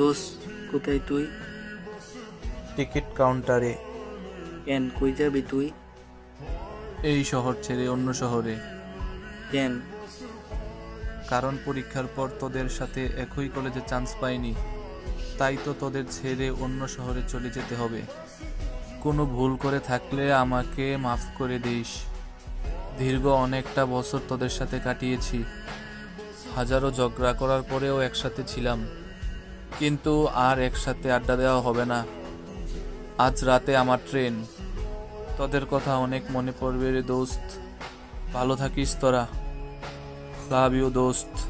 দোষ কোথায় তুই? টিকিট কাউন্টারে। কেন কই যাবি তুই? এই শহর ছেড়ে অন্য শহরে। কেন? কারণ পরীক্ষার পর তোদের সাথে একই কলেজে চান্স পাইনি। তাই তো তোদের ছেড়ে অন্য শহরে চলে যেতে হবে। কোনো ভুল করে থাকলে আমাকে মাফ করে দিস। দীর্ঘ অনেকটা বছর তোদের সাথে কাটিয়েছি। হাজারো ঝগড়া করার পরেও একসাথে ছিলাম। কিন্তু আর একসাথে আড্ডা দেওয়া হবে না। আজ রাতে আমার ট্রেন। তোদের কথা অনেক মনে পড়বে রে দোস্ত। ভালো থাকিস তোরা। লাভ ইউ দোস্ত।